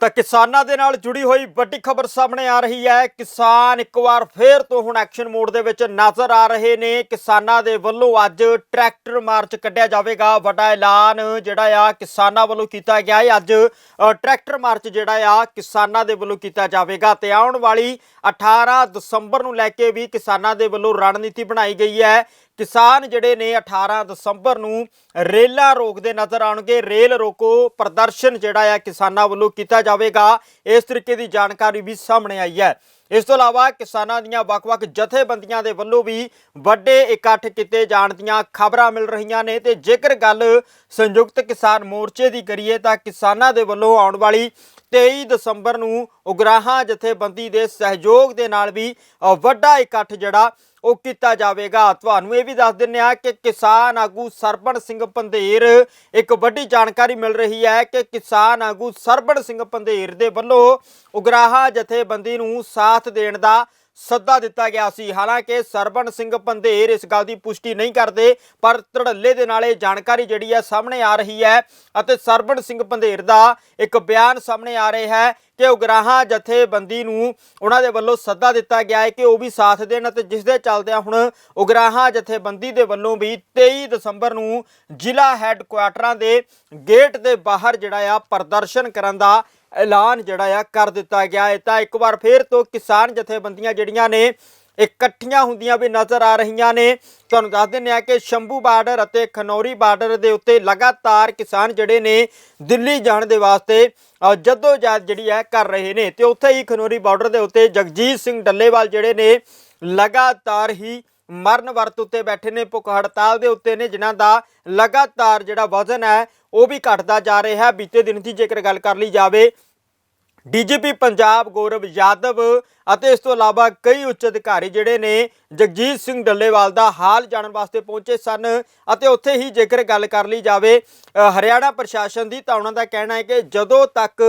ਤਾਂ ਕਿਸਾਨਾਂ ਦੇ ਨਾਲ ਜੁੜੀ ਹੋਈ ਵੱਡੀ ਖਬਰ ਸਾਹਮਣੇ ਆ ਰਹੀ ਹੈ। ਕਿਸਾਨ ਇੱਕ ਵਾਰ ਫੇਰ ਤੋਂ ਹੁਣ ਐਕਸ਼ਨ ਮੋਡ ਦੇ ਵਿੱਚ ਨਜ਼ਰ ਆ ਰਹੇ ਨੇ। ਕਿਸਾਨਾਂ ਦੇ ਵੱਲੋਂ ਅੱਜ ਟਰੈਕਟਰ ਮਾਰਚ ਕੱਢਿਆ ਜਾਵੇਗਾ। ਵੱਡਾ ਐਲਾਨ ਜਿਹੜਾ ਆ ਕਿਸਾਨਾਂ ਵੱਲੋਂ ਕੀਤਾ ਗਿਆ ਹੈ। ਅੱਜ ਟਰੈਕਟਰ ਮਾਰਚ ਜਿਹੜਾ ਆ ਕਿਸਾਨਾਂ ਦੇ ਵੱਲੋਂ ਕੀਤਾ ਜਾਵੇਗਾ ਤੇ ਆਉਣ ਵਾਲੀ 18 ਦਸੰਬਰ ਨੂੰ ਲੈ ਕੇ ਵੀ ਕਿਸਾਨਾਂ ਦੇ ਵੱਲੋਂ ਰਣਨੀਤੀ ਬਣਾਈ ਗਈ ਹੈ। ਕਿਸਾਨ ਜਿਹੜੇ ਨੇ 18 ਦਸੰਬਰ ਨੂੰ ਰੇਲਾਂ ਰੋਕਦੇ ਨਜ਼ਰ ਆਉਣਗੇ। ਰੇਲ ਰੋਕੋ ਪ੍ਰਦਰਸ਼ਨ ਜਿਹੜਾ ਆ ਕਿਸਾਨਾਂ ਵੱਲੋਂ ਕੀਤਾ ਜਾਵੇਗਾ। ਇਸ ਤਰੀਕੇ ਦੀ ਜਾਣਕਾਰੀ ਵੀ ਸਾਹਮਣੇ ਆਈ ਹੈ। ਇਸ ਤੋਂ ਇਲਾਵਾ ਕਿਸਾਨਾਂ ਦੀਆਂ ਵੱਖ-ਵੱਖ ਜਥੇਬੰਦੀਆਂ ਦੇ ਵੱਲੋਂ ਵੀ ਵੱਡੇ ਇਕੱਠ ਕੀਤੇ ਜਾਣ ਦੀਆਂ ਖਬਰਾਂ ਮਿਲ ਰਹੀਆਂ ਨੇ ਤੇ ਜੇਕਰ ਗੱਲ ਸੰਯੁਕਤ ਕਿਸਾਨ ਮੋਰਚੇ ਦੀ ਕਰੀਏ ਤਾਂ ਕਿਸਾਨਾਂ ਦੇ ਵੱਲੋਂ ਆਉਣ ਵਾਲੀ 23 ਦਸੰਬਰ ਨੂੰ ਉਗਰਾਹਾਂ ਜਥੇਬੰਦੀ ਦੇ ਸਹਿਯੋਗ ਦੇ ਨਾਲ ਵੀ ਵੱਡਾ ਇਕੱਠ ਜਿਹੜਾ, ਉਹ ਕੀਤਾ ਜਾਵੇਗਾ। ਤੁਹਾਨੂੰ ਇਹ ਵੀ ਦੱਸ ਦਿੰਨੇ ਆ ਕਿ ਕਿਸਾਨ ਆਗੂ ਸਰਬਣ ਸਿੰਘ ਪੰਧੇਰ, ਇੱਕ ਵੱਡੀ ਜਾਣਕਾਰੀ ਮਿਲ ਰਹੀ ਹੈ ਕਿ ਕਿਸਾਨ ਆਗੂ ਸਰਬਣ ਸਿੰਘ ਪੰਧੇਰ ਦੇ ਵੱਲੋਂ ਉਗਰਾਹਾ ਜਥੇਬੰਦੀ ਨੂੰ ਸਾਥ ਦੇਣ ਦਾ ਸੱਦਾ ਦਿੱਤਾ ਗਿਆ ਸੀ। ਹਾਲਾਂਕਿ ਸਰਬਣ ਸਿੰਘ ਪੰਧੇਰ ਇਸ ਗੱਲ ਦੀ ਪੁਸ਼ਟੀ ਨਹੀਂ ਕਰਦੇ, ਪਰ ਧੜੱਲੇ ਦੇ ਨਾਲ ਇਹ ਜਾਣਕਾਰੀ ਜਿਹੜੀ ਹੈ ਸਾਹਮਣੇ ਆ ਰਹੀ ਹੈ ਅਤੇ ਸਰਬਣ ਸਿੰਘ ਪੰਧੇਰ ਦਾ ਇੱਕ ਬਿਆਨ ਸਾਹਮਣੇ ਆ ਰਿਹਾ ਹੈ ਕਿ ਉਗਰਾਹਾਂ ਜਥੇਬੰਦੀ ਨੂੰ ਉਹਨਾਂ ਦੇ ਵੱਲੋਂ ਸੱਦਾ ਦਿੱਤਾ ਗਿਆ ਹੈ ਕਿ ਉਹ ਵੀ ਸਾਥ ਦੇਣ ਅਤੇ ਜਿਸ ਦੇ ਚੱਲਦਿਆਂ ਹੁਣ ਉਗਰਾਹਾਂ ਜਥੇਬੰਦੀ ਦੇ ਵੱਲੋਂ ਵੀ 23 ਦਸੰਬਰ ਨੂੰ ਜ਼ਿਲ੍ਹਾ ਹੈੱਡਕੁਆਟਰਾਂ ਦੇ ਗੇਟ ਦੇ ਬਾਹਰ ਜਿਹੜਾ ਆ ਪ੍ਰਦਰਸ਼ਨ ਕਰਨ ਦਾ ਐਲਾਨ ਜਿਹੜਾ ਆ ਕਰ ਦਿੱਤਾ ਗਿਆ ਹੈ। ਤਾਂ ਇੱਕ ਵਾਰ ਫੇਰ ਤੋਂ ਕਿਸਾਨ ਜਥੇਬੰਦੀਆਂ ਜਿਹੜੀਆਂ ਨੇ, ਇਕੱਠੀਆਂ ਹੁੰਦੀਆਂ ਵੀ ਨਜ਼ਰ ਆ ਰਹੀਆਂ ਨੇ। ਤੁਹਾਨੂੰ ਦੱਸ ਦਿੰਦੇ ਆ ਕਿ ਸ਼ੰਭੂ ਬਾਰਡਰ ਅਤੇ ਖਨੌਰੀ ਬਾਰਡਰ ਦੇ ਉੱਤੇ ਲਗਾਤਾਰ ਕਿਸਾਨ ਜਿਹੜੇ ਨੇ, ਦਿੱਲੀ ਜਾਣ ਦੇ ਵਾਸਤੇ ਜਦੋਂ ਜਦ ਜਿਹੜੀ ਹੈ ਕਰ ਰਹੇ ਨੇ। ਤੇ ਉੱਥੇ ਹੀ ਖਨੌਰੀ ਬਾਰਡਰ ਦੇ ਉੱਤੇ ਜਗਜੀਤ ਸਿੰਘ ਡੱਲੇਵਾਲ ਜਿਹੜੇ ਨੇ, ਲਗਾਤਾਰ ਹੀ ਮਰਨ ਵਰਤ ਉੱਤੇ ਬੈਠੇ ਨੇ, ਭੁੱਖ ਹੜਤਾਲ ਦੇ ਉੱਤੇ ਨੇ, ਜਿਨ੍ਹਾਂ ਦਾ ਲਗਾਤਾਰ ਜਿਹੜਾ ਵਜ਼ਨ ਹੈ, ਉਹ ਵੀ ਘਟਦਾ ਜਾ ਰਿਹਾ ਹੈ। ਬੀਤੇ ਦਿਨ ਦੀ ਜੇਕਰ ਗੱਲ ਕਰ ਲਈ ਜਾਵੇ ਡੀਜੀਪੀ ਪੰਜਾਬ ਗੌਰਵ ਯਾਦਵ ਅਤੇ ਇਸ ਤੋਂ ਇਲਾਵਾ ਕਈ ਉੱਚ ਅਧਿਕਾਰੀ ਜਿਹੜੇ ਨੇ, ਜਗਜੀਤ ਸਿੰਘ ਡੱਲੇਵਾਲ ਦਾ ਹਾਲ ਜਾਣਨ ਵਾਸਤੇ ਪਹੁੰਚੇ ਸਨ ਅਤੇ ਉੱਥੇ ਹੀ ਜੇਕਰ ਗੱਲ ਕਰ ਲਈ ਜਾਵੇ ਹਰਿਆਣਾ ਪ੍ਰਸ਼ਾਸਨ ਦੀ ਤਾਂ ਉਹਨਾਂ ਦਾ ਕਹਿਣਾ ਹੈ ਕਿ ਜਦੋਂ ਤੱਕ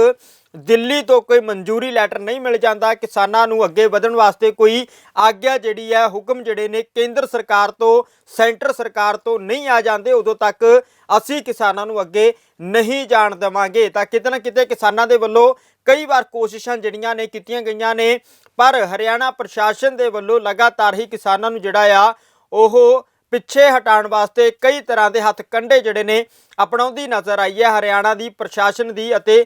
ਦਿੱਲੀ ਤੋਂ ਕੋਈ ਮਨਜ਼ੂਰੀ ਲੈਟਰ ਨਹੀਂ ਮਿਲ ਜਾਂਦਾ। ਕਿਸਾਨਾਂ ਨੂੰ ਅੱਗੇ ਵਧਣ ਵਾਸਤੇ ਕੋਈ ਆਗਿਆ ਜਿਹੜੀ ਹੈ, ਹੁਕਮ ਜਿਹੜੇ ਨੇ, ਕੇਂਦਰ ਸਰਕਾਰ ਤੋਂ, ਸੈਂਟਰ ਸਰਕਾਰ ਤੋਂ ਨਹੀਂ ਆ ਜਾਂਦੇ। ਉਦੋਂ ਤੱਕ ਅਸੀਂ ਕਿਸਾਨਾਂ ਨੂੰ ਅੱਗੇ ਨਹੀਂ ਜਾਣ ਦੇਵਾਂਗੇ। ਤਾਂ ਕਿਤੇ ਨਾ ਕਿਤੇ ਕਿਸਾਨਾਂ ਦੇ ਵੱਲੋਂ ਕਈ ਵਾਰ ਕੋਸ਼ਿਸ਼ਾਂ ਜਿਹੜੀਆਂ ਨੇ ਕੀਤੀਆਂ ਗਈਆਂ ਨੇ, ਪਰ ਹਰਿਆਣਾ ਪ੍ਰਸ਼ਾਸਨ ਦੇ ਵੱਲੋਂ ਲਗਾਤਾਰ ਹੀ ਕਿਸਾਨਾਂ ਨੂੰ ਜਿਹੜਾ ਆ, ਉਹ ਪਿੱਛੇ ਹਟਾਉਣ ਵਾਸਤੇ ਕਈ ਤਰ੍ਹਾਂ ਦੇ ਹੱਥ ਕੰਡੇ ਜਿਹੜੇ ਨੇ ਅਪਣਾਉਂਦੀ ਨਜ਼ਰ ਆਈ ਹੈ ਹਰਿਆਣਾ ਦੀ ਪ੍ਰਸ਼ਾਸਨ ਦੀ ਅਤੇ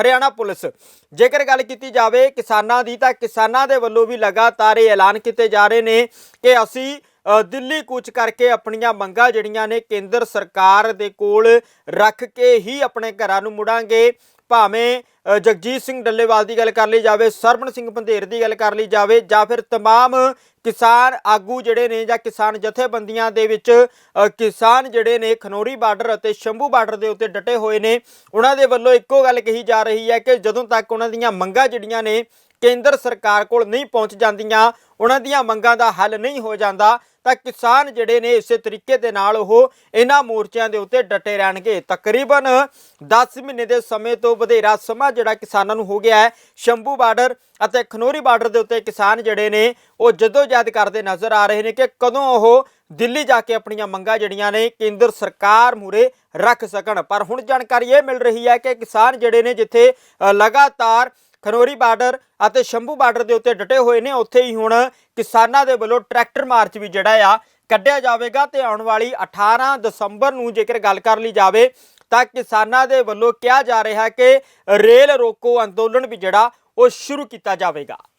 ਹਰਿਆਣਾ ਪੁਲਿਸ। ਜੇਕਰ ਗੱਲ ਕੀਤੀ ਜਾਵੇ ਕਿਸਾਨਾਂ ਦੀ ਤਾਂ ਕਿਸਾਨਾਂ ਦੇ ਵੱਲੋਂ ਵੀ ਲਗਾਤਾਰ ਇਹ ਐਲਾਨ ਕੀਤੇ ਜਾ ਰਹੇ ਨੇ ਕਿ ਅਸੀਂ ਦਿੱਲੀ ਕੂਚ ਕਰਕੇ ਆਪਣੀਆਂ ਮੰਗਾਂ ਜਿਹੜੀਆਂ ਨੇ ਕੇਂਦਰ ਸਰਕਾਰ ਦੇ ਕੋਲ ਰੱਖ ਕੇ ਹੀ ਆਪਣੇ ਘਰਾਂ ਨੂੰ ਮੁੜਾਂਗੇ। ਭਾਵੇਂ ਅ, ਜਗਜੀਤ ਸਿੰਘ ਡੱਲੇਵਾਲ ਦੀ ਗੱਲ ਕਰ ਲਈ ਜਾਵੇ ਸਰਬਣ ਸਿੰਘ ਪੰਧੇਰ ਦੀ ਗੱਲ ਕਰ ਲਈ ਜਾਵੇ ਜਾਂ ਫਿਰ तमाम ਕਿਸਾਨ ਆਗੂ ਜਿਹੜੇ ਨੇ ਜਾਂ ਕਿਸਾਨ ਜਥੇਬੰਦੀਆਂ ਦੇ ਵਿੱਚ ਅ, ਕਿਸਾਨ ਜਿਹੜੇ ਨੇ ਖਨੌਰੀ ਬਾਰਡਰ ਅਤੇ ਸ਼ੰਭੂ ਬਾਰਡਰ ਦੇ ਉੱਤੇ ਡਟੇ ਹੋਏ ਨੇ ਉਹਨਾਂ ਦੇ ਵੱਲੋਂ ਇੱਕੋ ਗੱਲ ਕਹੀ ਜਾ ਰਹੀ ਹੈ ਕਿ ਜਦੋਂ ਤੱਕ ਉਹਨਾਂ ਦੀਆਂ ਮੰਗਾਂ ਜਿਹੜੀਆਂ ਨੇ ਕੇਂਦਰ ਸਰਕਾਰ ਕੋਲ ਨਹੀਂ ਪਹੁੰਚ ਜਾਂਦੀਆਂ ਉਹਨਾਂ ਦੀਆਂ ਮੰਗਾਂ ਦਾ ਹੱਲ ਨਹੀਂ ਹੋ ਜਾਂਦਾ ਤਾਂ ਕਿਸਾਨ ਜਿਹੜੇ ਨੇ ਇਸੇ ਤਰੀਕੇ ਦੇ ਨਾਲ ਉਹ ਇਹਨਾਂ ਮੋਰਚਿਆਂ ਦੇ ਉੱਤੇ ਡਟੇ ਰਹਿਣਗੇ। ਤਕਰੀਬਨ 10 ਮਹੀਨੇ ਦੇ ਸਮੇਂ ਤੋਂ ਵਧੇਰਾ ਸਮਾਂ ਜਿਹੜਾ ਕਿਸਾਨਾਂ ਨੂੰ ਹੋ ਗਿਆ ਹੈ। ਸ਼ੰਭੂ ਬਾਰਡਰ ਅਤੇ ਖਨੌਰੀ ਬਾਰਡਰ ਦੇ ਉੱਤੇ ਕਿਸਾਨ ਜਿਹੜੇ ਨੇ ਉਹ ਜਦੋਜਹਿਦ ਕਰਦੇ ਨਜ਼ਰ ਆ ਰਹੇ ਨੇ ਕਿ ਕਦੋਂ ਉਹ ਦਿੱਲੀ ਜਾ ਕੇ ਆਪਣੀਆਂ ਮੰਗਾਂ ਜਿਹੜੀਆਂ ਨੇ ਕੇਂਦਰ ਸਰਕਾਰ ਮੂਰੇ ਰੱਖ ਸਕਣ। ਪਰ ਹੁਣ ਜਾਣਕਾਰੀ ਇਹ ਮਿਲ ਰਹੀ ਹੈ ਕਿ ਕਿਸਾਨ ਜਿਹੜੇ ਨੇ ਜਿੱਥੇ ਲਗਾਤਾਰ ਖਨੌਰੀ ਬਾਰਡਰ ਅਤੇ ਸ਼ੰਭੂ ਬਾਰਡਰ ਦੇ ਉੱਤੇ ਡਟੇ ਹੋਏ ਨੇ। ਉੱਥੇ ਹੀ ਹੁਣ ਕਿਸਾਨਾਂ ਦੇ ਵੱਲੋਂ ਟਰੈਕਟਰ ਮਾਰਚ ਵੀ ਜਿਹੜਾ ਆ, ਕੱਢਿਆ ਜਾਵੇਗਾ ਤੇ ਆਉਣ ਵਾਲੀ 18 ਦਸੰਬਰ ਨੂੰ ਜੇਕਰ ਗੱਲ ਕਰ ਲਈ ਜਾਵੇ, ਤਾਂ ਕਿਸਾਨਾਂ ਦੇ ਵੱਲੋਂ ਕਿਹਾ ਜਾ ਰਿਹਾ ਕਿ ਰੇਲ ਰੋਕੋ ਅੰਦੋਲਨ ਵੀ ਜਿਹੜਾ, ਉਹ ਸ਼ੁਰੂ ਕੀਤਾ ਜਾਵੇਗਾ।